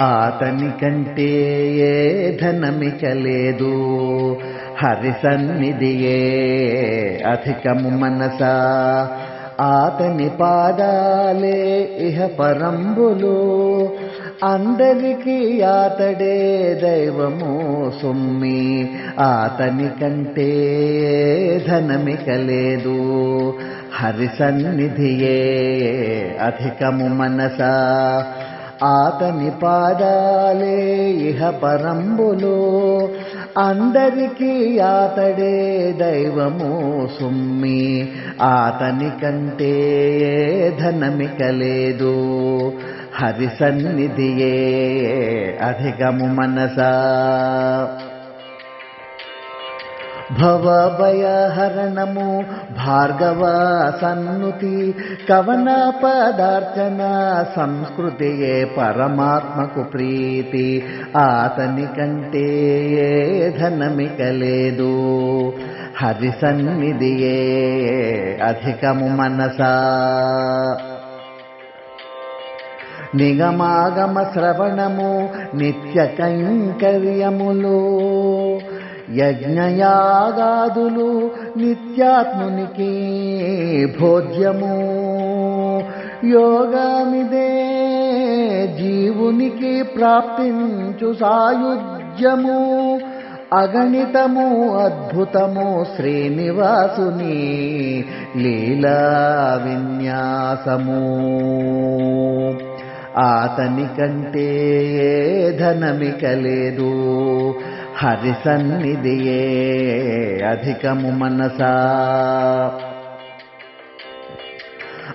ఆతని కంటే ఏ ధనమిక లేదు హరి సన్నిధియే అధికము మనస. ఆతని పాదాలే ఇహ పరంబులు. అందరికీ ఆతడే దైవము సుమ్మి. ఆతని కంటే ధనమిక లేదు హరి సన్నిధియే అధికము మనసా. ఆతని పాదాలే ఇహ పరంబులు అందరికీ ఆతడే దైవము సుమ్మి. ఆతని కంటే ధనమిక లేదు. హరి సన్నిధియే అధికము మనసా. భవభయహరణము భార్గవ సన్నుతి కవన పదార్చన సంస్కృతియే పరమాత్మకు ప్రీతి. ఆతని కంటే ధనమిక లేదు. హరి సన్నిధియే అధికము మనసా. నిగమాగమ శ్రవణము నిత్య కైంకర్యములు. యజ్ఞయాగాదులు నిత్యాత్మునికి భోజ్యము. యోగమిదే జీవునికి ప్రాప్తించు సాయుజ్యము అగణితము అద్భుతము శ్రీనివాసుని లీలా విన్యాసము. ఆతని కంటే ధనమిక లేదు. హరి సన్నిధియే అధికము మనసా.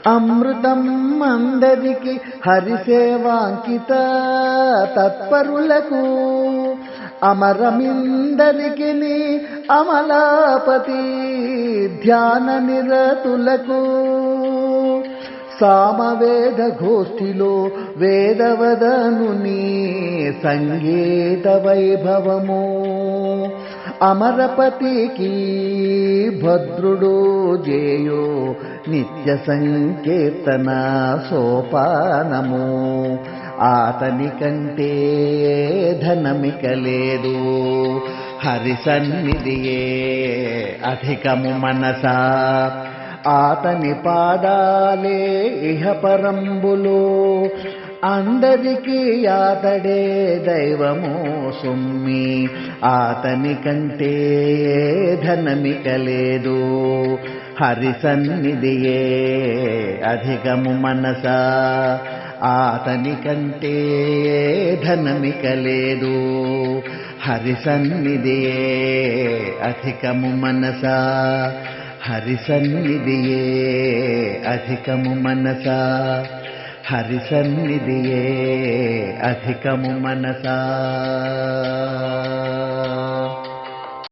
అమృతం అందరికి హరిసేవాంకిత తత్పరులకు అమరమిందరికి అమలాపతి ధ్యాన నిరతులకు. సామవేద గోష్ఠిలో వేదవదనుని సంగీత వైభవము. అమరపతికి భద్రుడు జేయో నిత్య సంకీర్తన సోపానము. ఆతని కంటే ధనమిక లేదు. హరి సన్నిధియే అధికము మనసా. ఆతని పాదాలే ఇహ పరంబులు. అందరికీ ఆతడే దైవము సుమ్మి. ఆతని కంటే ధనమిక లేదు. హరి సన్నిధియే అధికము మనస. ఆతని కంటే ధనమిక లేదు. హరి సన్నిధియే అధికము మనసా. హరి సన్నిధియే అధికము మనస. హరి సన్నిధియే అధికము మనసా.